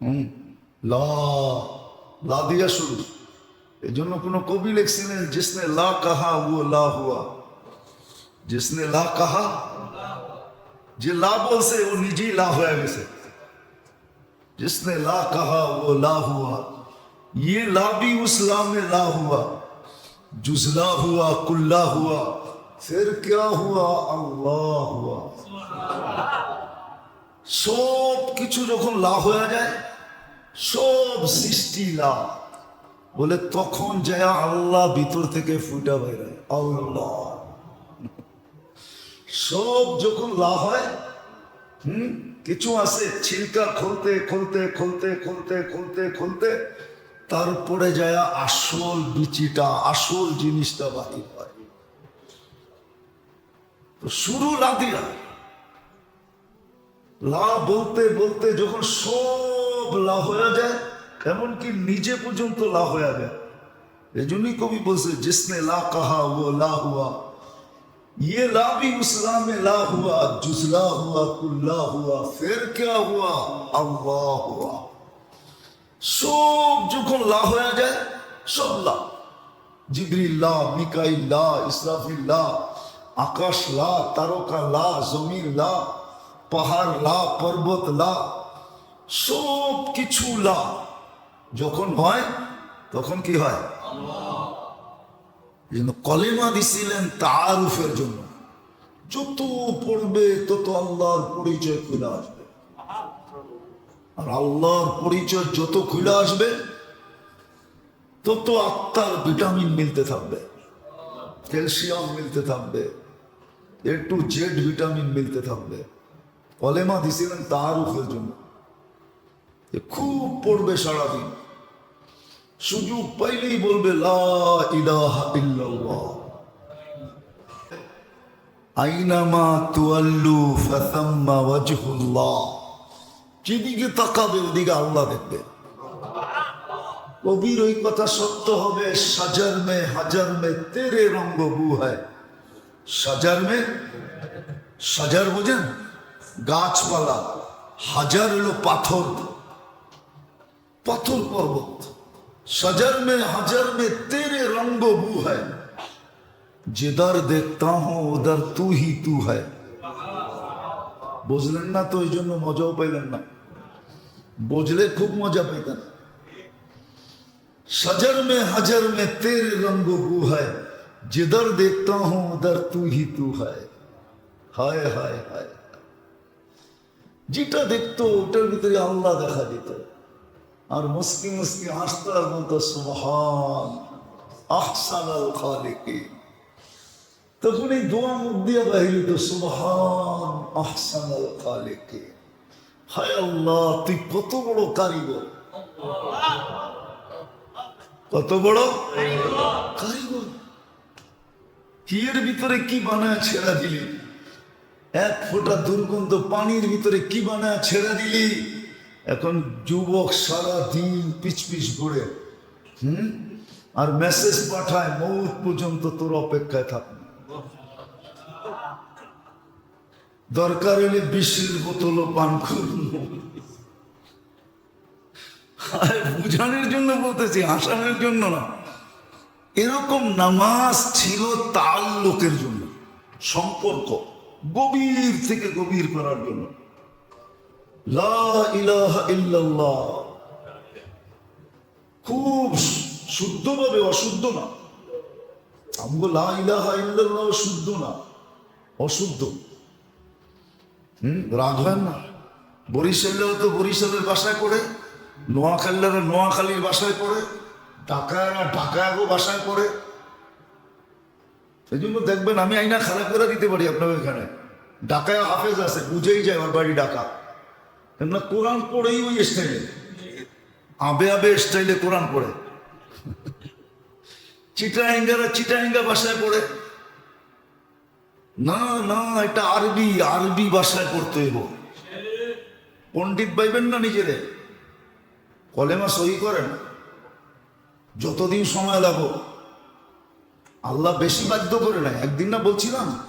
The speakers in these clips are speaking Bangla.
লা লা দিয়া শুরু। এই جس نے لا کہا وہ لا ہوا جس نے لا کہا جی لا بول سے وہ ও لا ہوا ہے গেছে। جس نے لا کہا وہ لا ہوا یہ لا بھی اس لا میں لا ہوا جزلا ہوا کلا ہوا پھر کیا ہوا اللہ ہوا সব কিছু যখন লা হয়ে যায়, সব সৃষ্টি লা বলে তখন যায় আল্লাহ ভিতর থেকে ফুটা বেরোয় আল্লাহ। সব যখন লা হয়, হুম, কিছু আছে, ছিলকা খুলতে খুলতে খুলতে খুলতে খুলতে খুলতে তারপরে যায় আসল বিচিটা, আসল জিনিসটা বাহির হয়। শুরু লাদিয়া لا بولتے بولتے جہاں سب لا ہوا جائے ایمن کی جائے جس نے لا کہا وہ لا ہوا یہ لا بھی اسلام ہوا ہوا پھر کیا ہوا ہوا سب جا ہوا جائے سب لا جبریکلا اسرف اللہ آکاش لا تاروکا لمل لا পাহাড়, লা, পর্বত, লা সব কিছু লা। যখন হয়, তখন কি হয়? কলেমা দিছিলেন তারুফের জন্য। যত পড়বে, তত আল্লাহর পরিচয় খুলে আসবে। আর আল্লাহর পরিচয় যত খুলে আসবে, তত আত্মার ভিটামিন মিলতে থাকবে। ক্যালসিয়াম মিলতে থাকবে। এ টু জেড ভিটামিন মিলতে থাকবে। কলেমা দিছিলেন তার তারুফের জন্য। খুব পড়বে সারাদিন। সুযোগ পাইলেই বলবে আইনামা তুয়াল্লু ফাতাম্মা ওয়াজহুল্লাহ। যেদিকে তাকাবে ওদিকে আল্লাহ দেখবে। কবির ওই কথা সত্য হবে, সাজার মে, হাজার মে, তেরে রঙ্গ বু হয় সাজার মে, সাজার বোঝেন? গাছপালা হাজার এলো পাথর পাথর পর্বত। سجر میں حجر میں تیرے رنگ و بو ہے جدھر دیکھتا ہوں ادھر تو ہی تو ہے বুঝলেন না তো، এই জন্য মজাও পেলেন না। বুঝলে খুব মজা পেতেন সজর میں حجر میں تیرے رنگ و بو ہے جدر دیکھتا ہوں ادھر تو ہی تو ہے ہائے ہائے ہائے যেটা দেখতো, ওটার ভিতরে আল্লাহ দেখা দিত। আর মুসকি মুসকি হাসতে আর বলতো, সুবহান আহসান আল খালিকি তখন এই দোয়া মুখ দিয়ে বাহির তো সুবহান খালিকি হায় আল্লাহ, তুই কত বড় কারিগর। কত বড় কারিগর। কি ভিতরে কি বানায় ছেড়া দিলি? এক ফোঁটা দুর্গন্ধ পানির ভিতরে কি বানায় ছেড়ে দিলি? এখন যুবক সারা দিন পিছ ঘুরে, হুম? আর মেসেজ পাঠায়, মৌত পর্যন্ত তোর অপেক্ষায় থাকবে দরকার হলে বিশ্বের বোতলও পান করুন। বুঝানোর জন্য বলতেছি, হাসানোর জন্য না। এরকম নামাজ ছিল তাল লোকের জন্য, সম্পর্ক। গভীর থেকে গভীর করার জন্য। খুব শুদ্ধভাবে অশুদ্ধ না। আমগো লা ইলাহা শুদ্ধ না, অশুদ্ধ। হম, রাগ হয় না। বরিশালেও তো বরিশালের বাসায় পড়ে নোয়াখালীরা নোয়াখালীর বাসায় পড়ে ঢাকায়রা ঢাকায়ও বাসায় পড়ে। এই জন্য দেখবেন আমি আইনা খারাপ করে দিতে পারি আপনার এখানে। ঢাকায় হাফেজ আছে, বুঝেই যায় আমার বাড়ি ডাকা। কেননা কোরআন পড়েই ওই স্টাইলে আবে আবে স্টাইলে কোরআন পড়ে। চিটাহিঙ্গারা চিটাহিঙ্গা ভাষায় পড়ে। না না, এটা আরবি আরবি ভাষায় পড়তে হইব। পণ্ডিত পাইবেন না নিজেরে? কলেমা সহি করেন। যতদিন সময় লাগো। আল্লাহ বেশি বাধ্য করে নাই। একদিন না বলছিলাম?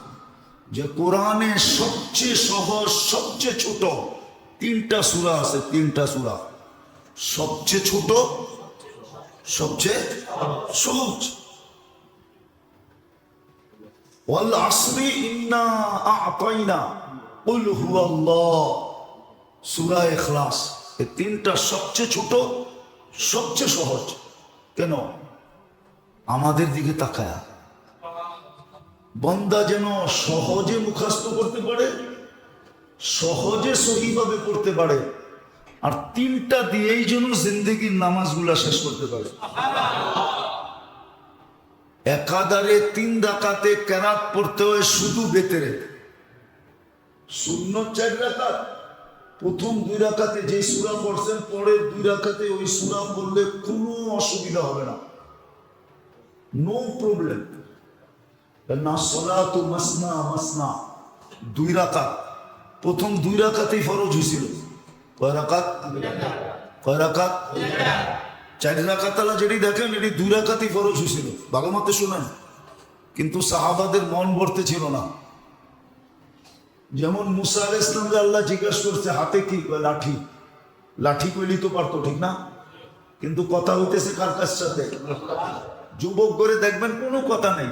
যে কোরআনে সবচেয়ে সহজ, সবচেয়ে ছোট, তিনটা সুরা আছে, তিনটা সুরা। সবচেয়ে ছোট, সবচেয়ে সহজ। ওয়াল আসরি ইন্না আতাইনা, কুল হুয়াল্লাহ। সূরা ইখলাস এই তিনটা সবচেয়ে ছোট, সবচেয়ে সহজ। কেন? আমাদের দিকে তাকায়া। বন্দা যেন সহজে মুখস্থ করতে পারে, সহজে সহিভাবে পড়তে পারে, আর তিনটা দিয়েই যেন জিন্দগির নামাজগুলা শেষ করতে পারে। একাধারে তিন ডাকাতে কেরাত পড়তে হয় শুধু বেতেরে। শূন্য চার রাকাত। প্রথম দুই রাকাতে যে সুরা পড়ছেন, পরের দুই রাকাতে ওই সুরা পড়লে কোনো অসুবিধা হবে না। নো প্রবলেম মাসনা মাসনা। দুই রাকাত। প্রথম দুই রাকাতেই ফরজ হয়েছিল। কয় রাকাত? কয় রাকাত? চারি রাকাতালা যেটি দেখেন, এটি দুই রাকাতই ফরজ হয়েছিল। বাগামতে শোনেন। কিন্তু সাহাবাদের মন ভরতে ছিল না। যেমন মুসা আল ইসলামকে আল্লাহ জিজ্ঞাসা করছে, হাতে কি? লাঠি। লাঠি কইলি তো পারতো, ঠিক না? কিন্তু কথা হইতেছে কার কার সাথে? যুবক করে দেখবেন কোনো কথা নেই।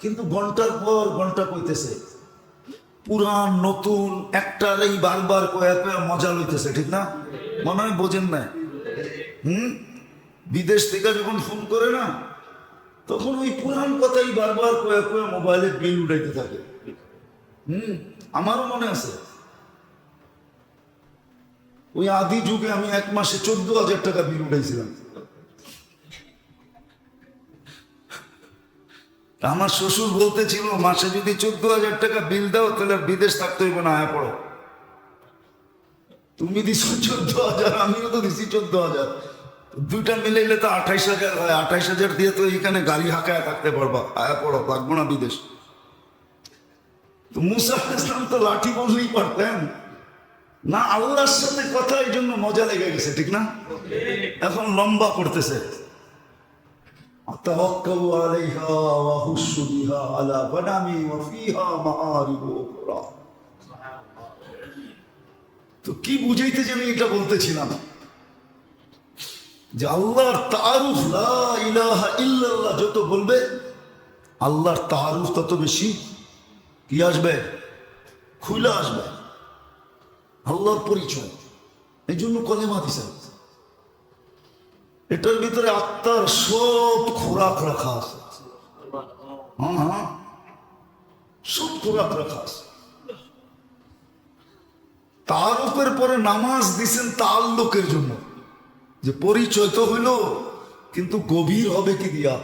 কিন্তু ঘণ্টার পর ঘণ্টা কইতেছে পুরান নতুন, একটারই বারবার কয়া মজা লইতেছে, ঠিক না? মনে হয় বোঝেন না হুম? বিদেশ থেকে যখন ফোন করে না, তখন ওই পুরান কথাই বারবার কয়া কয়া মোবাইলে বিল উঠাইতে থাকে। হুম? আমারও মনে আছে। ওই আদি যুগে আমি এক মাসে চোদ্দ হাজার টাকা বিল উঠাইছিলাম। আমার শ্বশুর বলতেছিল, মাসে যদি চোদ্দ হাজার টাকা বিল দাও, তাহলে আর বিদেশ থাকতে হইবে না, আয়া পড়ো। তুমি দিছো চোদ্দ হাজার আমিও তো দিছি চোদ্দ হাজার দুইটা মিলাইলে তো আঠাইশ হাজার হয়, আঠাইশ হাজার দিয়ে তো এখানে গাড়ি হাঁকায় থাকতে পারবা, আয়া পড়ো, লাগবো না বিদেশ। তো মুসা ইসলাম তো লাঠি বললেই পারতেন। না, আল্লাহর সাথে কথা এই জন্য মজা লেগে গেছে, ঠিক না? এখন লম্বা করতেছে أتوكل عليها وأهش بها على غنمي وفيها مآرب أخرى তো কি বুঝাইতে যে আমি এটা বলতেছিলাম যে আল্লাহর তারুফ লা ইলাহা ইল্লাল্লাহ যত বলবে আল্লাহর তারুফ তত বেশি কি আসবে খুলে আসবে আল্লাহর পরিচয় এই জন্য কলেমা দিছে এটার ভিতরে আত্মার সব খোরাক রাখা আছে। হ্যাঁ হ্যাঁ। সব খোরাক রাখা আছে। তার উপর পরে নামাজ দিছেন তার লোকের জন্য। যে পরিচয় তো হইল, কিন্তু গভীর হবে কি দিয়া?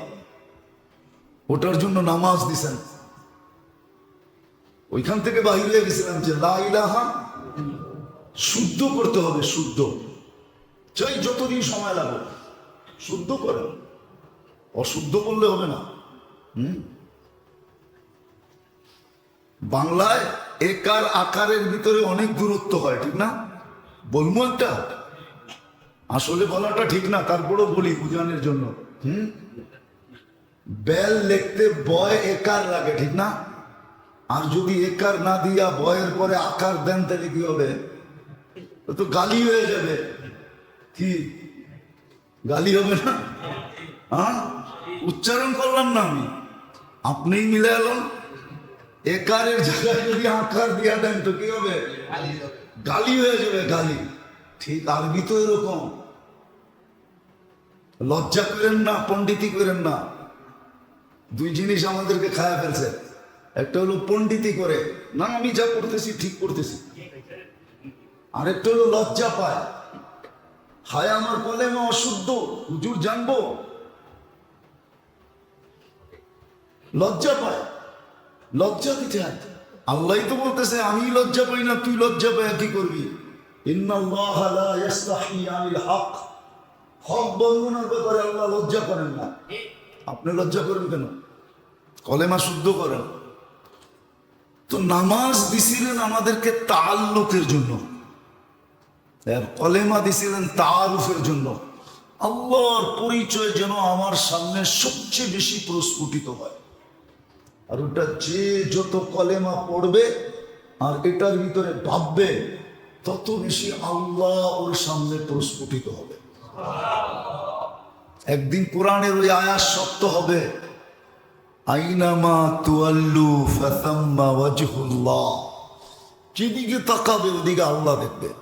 ওটার জন্য নামাজ দিছেন। ওইখান থেকে বাহিরে গেছিলাম যে লা ইলাহা শুদ্ধ করতে হবে, শুদ্ধ। চাই যতদিন সময় লাগে শুদ্ধ করেন অশুদ্ধ করলে হবে না। বাংলায় একার আকারের ভিতরে অনেক দূরত্ব হয়, ঠিক না? বলব একটা? আসলে বলাটা ঠিক না, তারপরও বলি বুঝানোর জন্য। হুম? বেল লিখতে বয় একার লাগে, ঠিক না? আর যদি একার না দিয়া বয়ের পরে আকার দেন, তাহলে কি হবে? তো গালি হয়ে যাবে। কি? গালি হবে না? হ্যাঁ? উচ্চারণ করলাম না আমি। আপনিই মিলে এলেন। একারের জায়গায় যদি আকার দিয়া দেন তো কি হবে? গালি হয়ে যাবে, গালি। ঠিক আরবি তো এরকম। লজ্জা করেন না পণ্ডিতি করেন না। দুই জিনিস আমাদেরকে খায়া ফেলছে। একটা হলো পণ্ডিতি করে। না, আমি যা করতেছি ঠিক করতেছি আরেকটা হলো লজ্জা পায়। হায় আমার কলেমা অশুদ্ধ, হুজুর জানব। লজ্জা পায়, লজ্জা দিতে হয়। আল্লাহ তো বলতেছে আমি লজ্জা পাই না, তুই লজ্জা পাই কি করবি? হক। হক বর্ণনার ব্যাপারে আল্লাহ লজ্জা করেন না। আপনি লজ্জা করেন কেন? কলেমা শুদ্ধ করেন। তো নামাজ দিছিলেন আমাদেরকে তাল্লুকের জন্য। আর কলেমা দিছিলেন তারুফের জন্য। আল্লাহর পরিচয় যেন আমার সামনে সবচেয়ে বেশি প্রস্ফুটিত হয়। আর ওটা যে যত কলেমা পড়বে আর এটার ভিতরে ভাববে, তত বেশি আল্লাহ ওর সামনে প্রস্ফুটিত হবে। একদিন কোরআনের ওই আয়াস সত্য হবে। আইনামা তুয়াল্লু ফাতাম্মা ওয়াজহুল্লাহ। যেদিকে তাকাবে ওদিকে আল্লাহ দেখবে।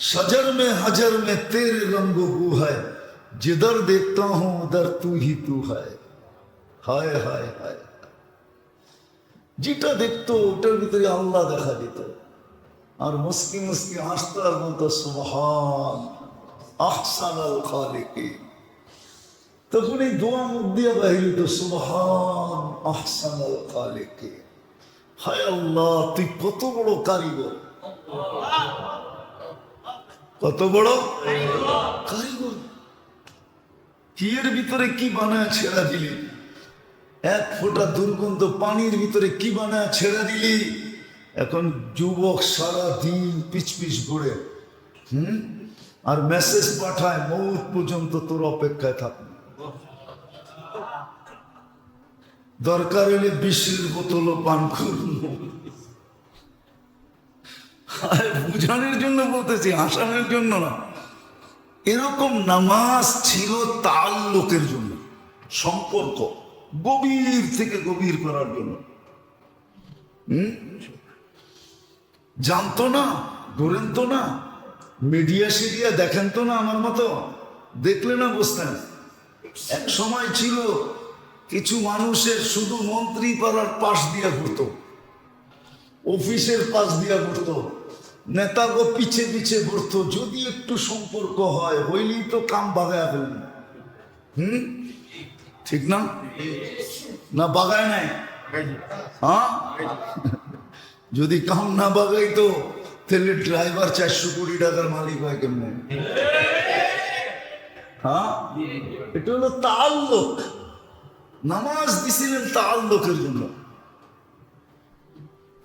सजर में हजार में तेरे रंगो बू है जिधर देखता हूं उधर तू ही तू है হায় হায় হায় যেটা দেখতো ওটার ভিতরে আল্লাহ দেখা যেত আর মুসকি মুসকি হাসতার মতো সুবহান আহসান আল খালিকি তখন এই দোয়া মুখ দিয়ে বাহির তো সুবহান আহসান আল খালিকি হায় আল্লাহ তুই কত বড় কারিগর কত বড়? কারিগর। কি ভিতরে কি বানায় ছেড়া দিলি? এক ফোঁটা দুর্গন্ধ পানির ভিতরে কি বানায় ছেড়ে দিলি? এখন যুবক সারা দিন পিচ পিচ ঘুরে, হুম? আর মেসেজ পাঠায়, মৌত পর্যন্ত তোর অপেক্ষায় থাক। দরকার হলে বিশ্বের বোতল পান করুন বুঝানোর জন্য বলতেছি হাসানোর জন্য না। এরকম নামাজ ছিল তাল লোকের জন্য। সম্পর্ক গভীর থেকে গভীর করার জন্য। জানতো না, ধরেন তো না মিডিয়া সিডিয়া দেখেন তো না আমার মতো, দেখলে না বুঝতেন। এক সময় ছিল, কিছু মানুষের শুধু মন্ত্রী পাড়ার পাশ দিয়া ঘুরতো, অফিসের পাশ দিয়া ঘুরতো। নেতাগো পিছে পিছে ঘুরতো, যদি একটু সম্পর্ক হয়, হইলেই তো কাম বাগায় ফেলবেন হুম? ঠিক না? না বাগায় নাই? হ্যাঁ? যদি কাম না বাগাইতো তাহলে ড্রাইভার চারশো কোটি টাকার মালিক হয় কেমনে? হ্যাঁ? এটা হলো তাল লোক নামাজ দিছিলেন তাল লোকের জন্য।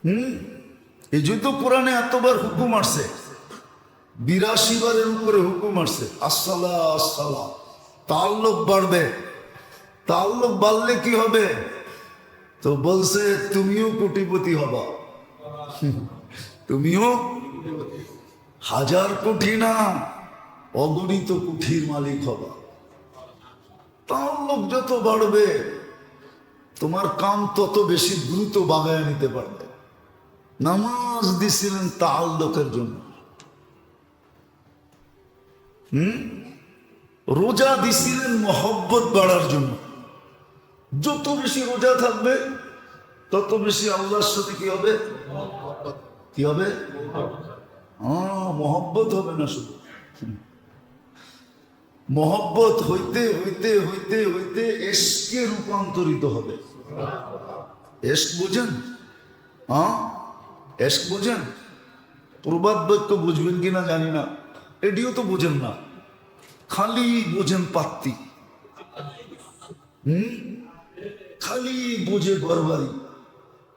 হুম? এই জন্য কোরআনে এতবার হুকুম আসছে বিরাশি বারের উপরে হুকুম আসছে, আসসালা আসসালা তাল লোক বাড়বে তাল লোক বাড়লে কি হবে? তো বলছে, তুমিও কোটিপতি হবা। তুমিও হাজার কোটি না, অগণিত কুঠির মালিক হবা। তার লোক যত বাড়বে, তোমার কাম তত বেশি দ্রুত বাগায় নিতে পারবে। নামাজ দিছিলেন তাল লোকের জন্য। হুম? রোজা দিছিলেন মহব্বত বাড়ার জন্য। যত বেশি রোজা থাকবে, তত বেশি আল্লাহর সাথে কি হবে? কি হবে? মহব্বত হবে না শুধু। মহব্বত হইতে হইতে হইতে হইতে এসকে রূপান্তরিত হবে। এস্ক বুঝেন? হ্যাঁ এস্ক বুঝেন? প্রবাদ বাক্য বুঝবেন কিনা জানি না। এটিও তো বুঝেন না। খালি বোঝেন পাত্তি। হুম? খালি বোঝে গরবারি।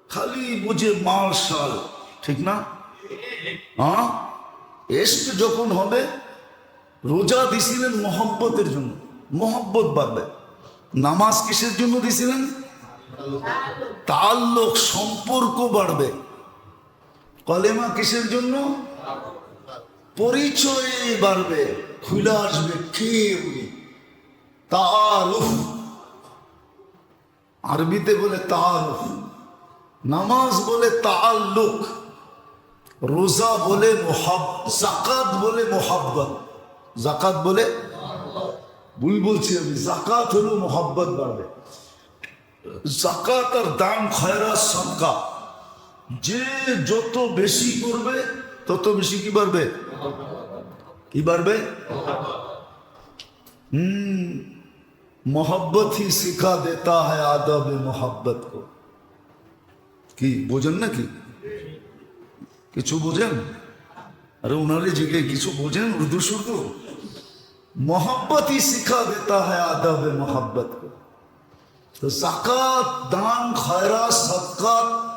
খালি বোঝে মাল শাল ঠিক না? হ্যাঁ? এস্ক যখন হবে, রোজা দিছিলেন মহব্বতের জন্য। মহব্বত বাড়বে। নামাজ কিসের জন্য দিছিলেন? তাল্লুক সম্পর্ক বাড়বে। কলেমা কিসের জন্য? পরিচয় বাড়বে, খুলে আসবে কে উনি। তারুফ। আরবিতে বলে তারুফ। নামাজ বলে তাল্লুক রোজা বলে মোহাব জাকাত বলে মোহাব্বত। জাকাত বলে? ভুল বলছি আমি জাকাত হলো মোহাব্বত বাড়বে। জাকাত আর দান খয়রা সদকা। যে যত বেশি করবে، তত বেশি কি বাড়বে? কি বাড়বে? ہم محبت ہی سکھا دیتا ہے آداب محبت کو কি। বোঝেন নাকি? কিছু বোঝেন? আরে ওনারে জিগে، কিছু বোঝেন? উর্দু সুর্দু? محبت ہی سکھا دیتا ہے آداب محبت کو تو دان خیرات صدقات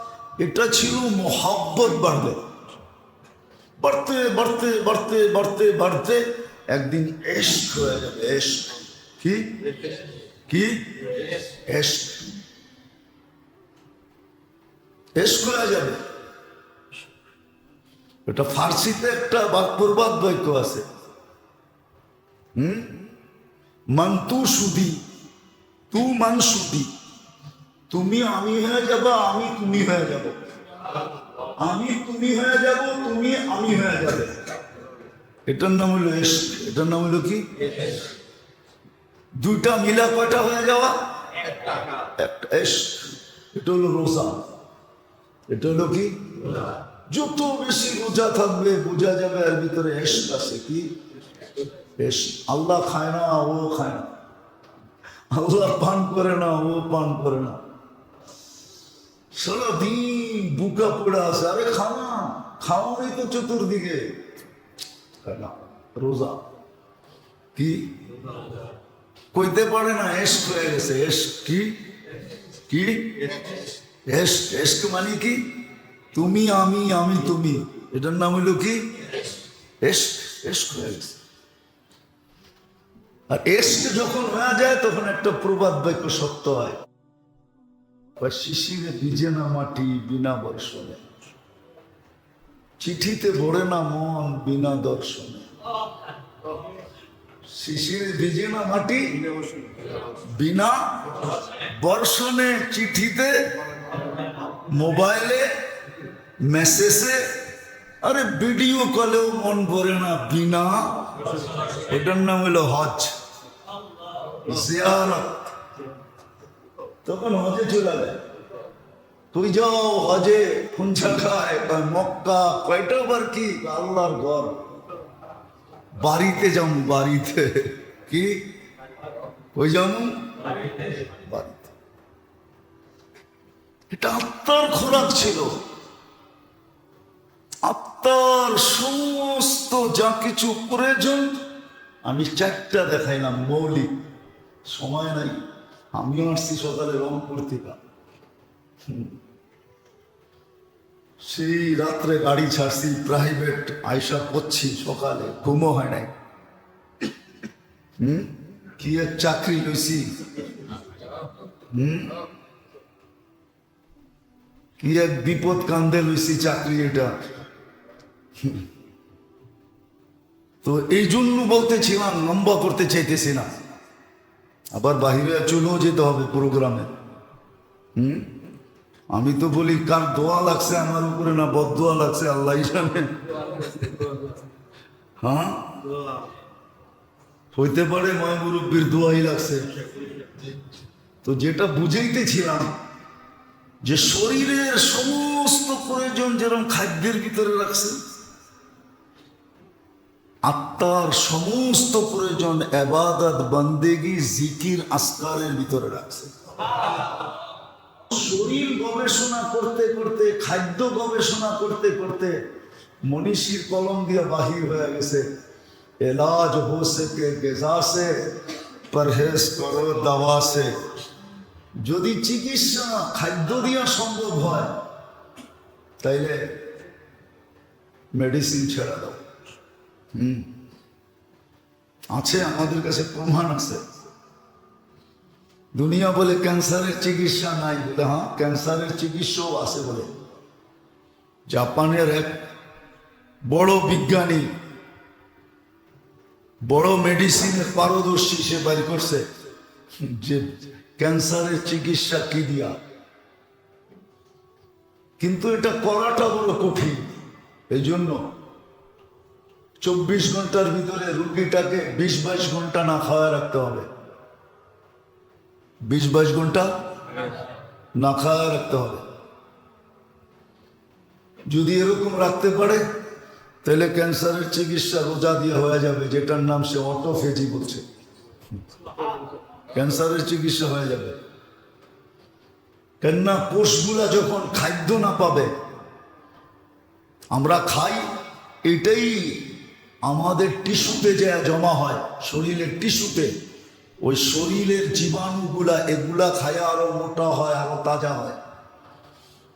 এটা ছিল মোহাব্বত বাড়বে। বাড়তে বাড়তে বাড়তে বাড়তে বাড়তে একদিন এশক হয়ে যাবে এশক কি? কি? এশক এশক হয়ে যাবে। এটা ফার্সিতে একটা বাক- প্রবাদ বাক্য আছে। হুম? মান তু সুদি তু মান সুদি তুমি আমি হয়ে যাব, আমি তুমি হয়ে যাব। আমি তুমি হয়ে যাব, তুমি আমি হয়ে যাবে। এটার নাম হলো এটার নাম হলো কি? দুইটা মিলা কয়টা হয়ে যাওয়া? একটা। এস, এটা হলো রোজা। এটা হলো কি? যত বেশি রোজা থাকবে, বোঝা যাবে এর ভিতরে এস আছে কি? এস। আল্লাহ খায় না, ও খায় না। আল্লাহ পান করে না, ও পান করে না। সারাদিন বুকা পড়ে আছে। আরে তো চতুর্দিকে। রোজা। কি? কইতে পারে না এস হয়ে গেছে। এস কি? কি? এস এস মানে কি? তুমি, আমি আমি, তুমি। এটার নাম হইল কি? এস এস হয়ে গেছে। আর এসকে যখন হয়ে যায়, তখন একটা প্রবাদ বাক্য সত্য হয়। বা শিশিরে ভিজে না মাটি, বিনা বর্ষণে। চিঠিতে ভরে না মন, বিনা দর্শনে। শিশিরে ভিজে না মাটি, বিনা বর্ষণে চিঠিতে, মোবাইলে, মেসেজে, আরে ভিডিও কলেও মন ভরে না, বিনা। এটার নাম হলো হজ। জিয়ারত। তখন হজে চলে যায়। তুই যাও হজে খায়, বা মক্কা, কয়টা বার কি? আল্লাহর ঘর। বাড়িতে যাম, বাড়িতে। কি? ওই যাম? বাড়িতে। এটা আত্মার খোরাক ছিল। আত্মার সমস্ত যা কিছু প্রয়োজন, আমি চারটা দেখাইলাম, মৌলিক। সময় নাই। আমিও আসছি সকালে রংপুর থেকে। সেই রাত্রে গাড়ি ছাড়ছি প্রাইভেট আয়সা করছি, সকালে ঘুমও হয় নাই। হুম? কি এক চাকরি লইছি? কি এক বিপদ কান্দে লইছি চাকরি এটা। তো এই জন্য বলতেছিলাম লম্বা করতে চাইতেছি না। আবার বাহিরে চলেও যেতে হবে প্রোগ্রামে। হুম? আমি তো বলি, কার দোয়া লাগছে আমার উপরে না বদোয়া লাগছে, আল্লাহ জানে। হ্যাঁ? হইতে পারে ময় মুরব্বীর দোয়াই লাগছে। তো যেটা বুঝাইতেছিলাম, যে শরীরের সমস্ত প্রয়োজন যেরকম খাদ্যের ভিতরে রাখছে আত্মার সমস্ত প্রয়োজন এবাদত, বন্দেগি, জিকির, আসকারের ভিতরে রাখছে। শরীর গবেষণা করতে করতে, খাদ্য গবেষণা করতে করতে মনীষীর কলম দিয়ে বাহির হয়ে গেছে। এলাজ হো সকে গেজা সে পরহেজ করো দাওয়া যদি চিকিৎসা, খাদ্য দিয়া সম্ভব হয়, তাইলে মেডিসিন ছেড়ে দাও। হুম। আছে, আমাদের কাছে প্রমাণ আছে। দুনিয়া বলে ক্যান্সারের চিকিৎসা নাই বলে হ্যাঁ? ক্যান্সারের চিকিৎসাও আছে বলে। জাপানের এক বড় বিজ্ঞানী বড় মেডিসিনের পারদর্শী সে বের করছে যে ক্যান্সারের চিকিৎসা কি দিয়া। কিন্তু এটা করাটা বড় কঠিন। এই জন্য চব্বিশ ঘণ্টার ভিতরে রুগীটাকে বিশ বাইশ ঘণ্টা না খাওয়া রাখতে হবে। বিশ বাইশ ঘণ্টা না খাওয়া রাখতে হবে। যদি এরকম রাখতে পারে, তাহলে ক্যান্সারের চিকিৎসা রোজা দিয়ে হয়ে যাবে, যেটার নাম সে অটোফেজি বলছে। ক্যান্সারের চিকিৎসা হয়ে যাবে। কেননা কোষগুলা যখন খাদ্য না পাবে, আমরা খাই, এটাই আমাদের টিস্যুতে যে জমা হয়, শরীরের টিস্যুতে, ওই শরীরের জীবাণুগুলা এগুলা খায় আরও মোটা হয়, আরও তাজা হয়।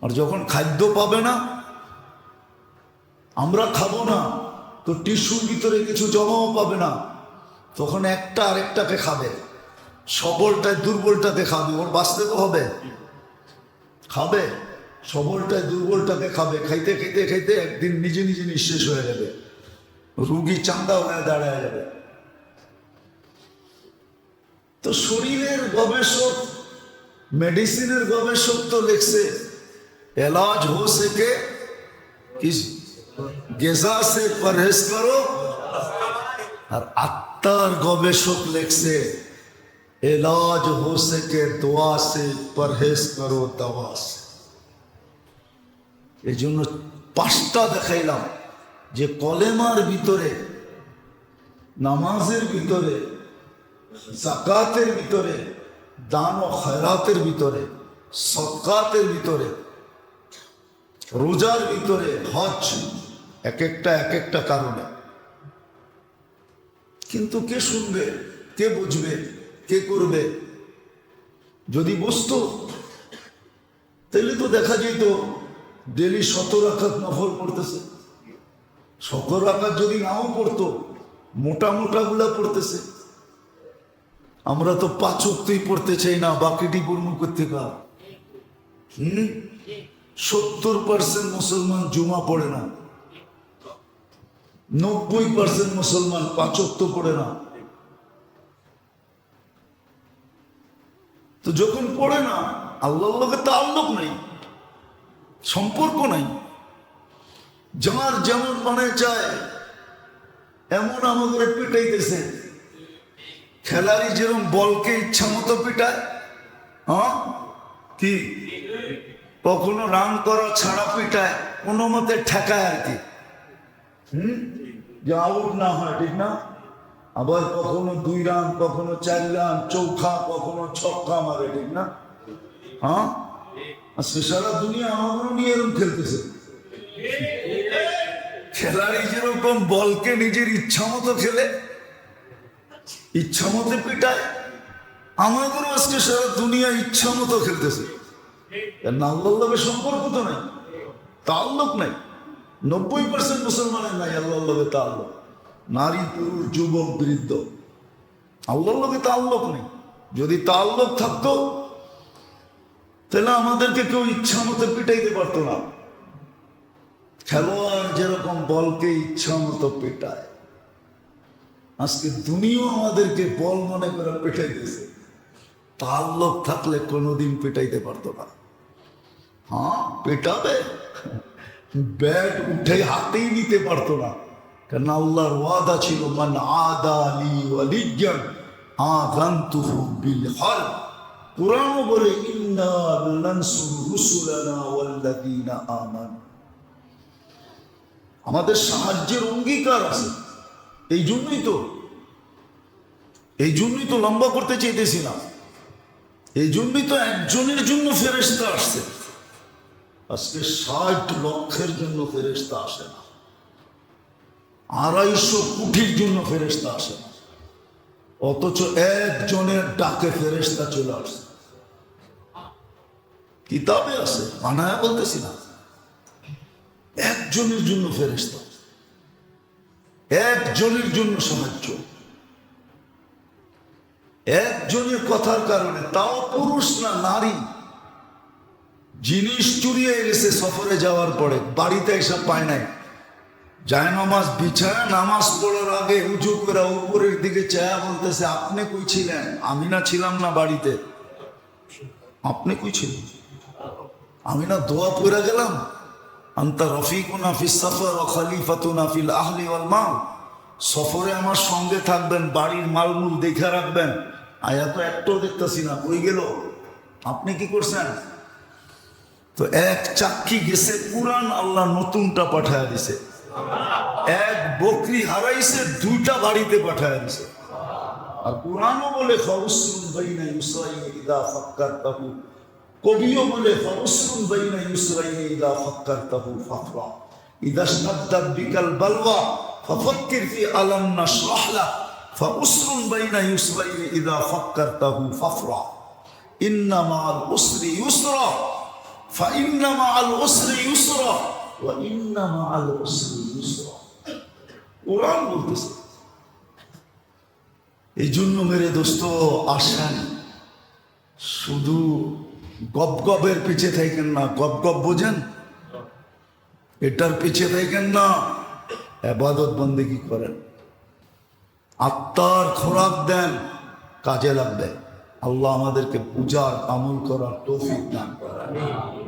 আর যখন খাদ্য পাবে না, আমরা খাব না, তো টিস্যুর ভিতরে কিছু জমাও পাবে না, তখন একটা আরেকটাকে খাবে। সবলটায় দুর্বলটাকে খাবে, ওর বাঁচতে তো হবে। খাবে, সবলটায় দুর্বলটাকে খাবে, খাইতে খাইতে খাইতে একদিন নিজে নিজে নিঃশেষ হয়ে যাবে। রুগী চাঙ্গা হয়ে দাঁড়ায় যাবে। তো শরীরের গবেষক, মেডিসিনের গবেষক তো লিখছে, এলাজ হো সকে গেজা সে পরহেজ করো। আর আত্মার গবেষক লিখছে, এলাজ হো সকে দোয়া সে পরহেজ করো, দওয়া সে। এই জন্য পাঁচটা দেখাইলাম। যে কলেমার ভিতরে, নামাজের ভিতরে, জাকাতের ভিতরে, দান ও খয়রাতের ভিতরে সৎকাতের ভিতরে, রোজার ভিতরে, হজ এক একটা এক একটা কারণে। কিন্তু কে শুনবে, কে বুঝবে, কে করবে? যদি বুঝতো তাহলে তো দেখা যেত ডেলি শত রাখাত নফল পড়তেছে। শত রাখাত যদি নাও পড়তো, মোটা মোটাগুলা পড়তেছে। আমরা তো পাঁচ অক্তই পড়তে চাই না, বাকিটি পূর্ণ করতে পার হম? সত্তর পার্সেন্ট মুসলমান জুমা পড়ে না। নব্বই পার্সেন্ট মুসলমান পাঁচ অক্ত পড়ে না। তো যখন পড়ে না আল্লাহ লোকের তো আল্লোক নেই, সম্পর্ক নাই। যার যেমন মনে চায়, এমন আমাদের পিটাইতেছে। খেলারি যেরকম বলকে ইচ্ছা মতো পিটায় হ্যাঁ? কি? কখনো রান করা ছাড়া পিটায়, কোনো মতে ঠেকায় আর কি। হুম? যে আউট না হয়, ঠিক না? আবার কখনো দুই রান, কখনো চার রান চৌখা কখনো ছক্কা মারে, ঠিক না? হ্যাঁ? আজকে সারা দুনিয়া আমাদেরও নিয়ে এরকম খেলতেছে। খেলাড়ি যেরকম বলকে নিজের ইচ্ছা মতো খেলে, ইচ্ছা মতো পিটায়, আমাদেরও আজকে সারা দুনিয়া ইচ্ছা মতো খেলতেছে। আল্লাহকে সম্পর্ক তো নাই, তাল্লুক নাই, নব্বই পার্সেন্ট মুসলমানের নাই আল্লাহকে তাল্লুক। নারী, পুরুষ, যুবক, বৃদ্ধ আল্লাহকে তাল্লুক নেই। যদি তাল্লুক থাকতো, তাহলে আমাদেরকে কেউ ইচ্ছা মতো পিটাইতে পারতো না। খেলোয়াড় যেরকম বলকে ইচ্ছা মতো পেটায়। আজকে দুনিয়াও আমাদেরকে বল মনে করে পেটাইতেছে তার লোক থাকলে কোনোদিন পেটাইতে পারতো না। হ্যাঁ পেটাবে। ব্যাট উঠে হাতেই নিতে পারতো না। কারণ আল্লাহর ওয়াদা ছিল, মান আদা আলী ওয়ালিজ্ঞান আগান্তুহু বিল হর। বলে রুসুলানা আমাদের সাহায্যের অঙ্গীকার আছে। এই জন্যই তো, এই জন্যই তো লম্বা করতে চাইতেছি না এই জন্যই তো একজনের জন্য ফেরেস্তা আসছে। আজকে ষাট লক্ষের জন্য ফেরেস্তা আসে না। আড়াইশো কোটির জন্য ফেরেস্তা আসে না। অথচ একজনের ডাকে ফেরেস্তা চলে আসছে। কিতাবে আছে, বানায় বলতেছি না। একজনের জন্য ফেরেস্তা একজনের জন্য সাহায্য। একজনের কথার কারণে, তাও পুরুষ না নারী। জিনিস চুরিয়ে গেছে সফরে যাওয়ার পরে, বাড়িতে এসব পায় নাই। যায় নামাজ বিছায় নামাজ পড়ার আগে উঁচু করে উপরের দিকে চায়া বলতেছে, আপনি কই ছিলেন? আমি না ছিলাম না বাড়িতে। আপনি কই ছিলেন? আমি না দোয়া পড়ে গেলাম। আন্তা রফিকুনা ফিস সফর ও খলিফাতুনা ফিল আহলি ওয়াল মাল। সফরে আমার সঙ্গে থাকবেন, বাড়ির মালমূল দেখে রাখবেন। আয়া তো একটাও দেখতেছি না, কই গেল? আপনি কি করছেন? তো এক চাক্ষি গেছে পুরান আল্লাহ নতুনটা পাঠায় দিছে। এক বকরি হারাইছে, দুইটা বাড়িতে পাঠায় দিছে। আর কোরআনও বলে ফরসুন বাইনা ইউসাইনি ইদা ফাক্কারতাহু। কবিও বলে ফরসুন বাইনা ইউসাইনি ইদা ফাক্কারতাহু ফাফরা إذا اشتدت بك البلوى ففكر في ألم نشرح لك فأسر بين يسرين إذا فكرته فافرح إن مع الأسر يسرا فإن مع الأسر يسرا وإن مع الأسر يسرا কোরআন বলতেছে এই জন্য মেরে দোস্ত আসেন শুধু গপ গপের পিছে থাকেন না, গপ গপ বোঝেন? এটার পিছে থাকেন না। আবাদত বন্দেগি করেন? আত্মার খোরাক দেন, কাজে লাগবে। আল্লাহ আমাদেরকে পূজার আমল করার তৌফিক দান করেন।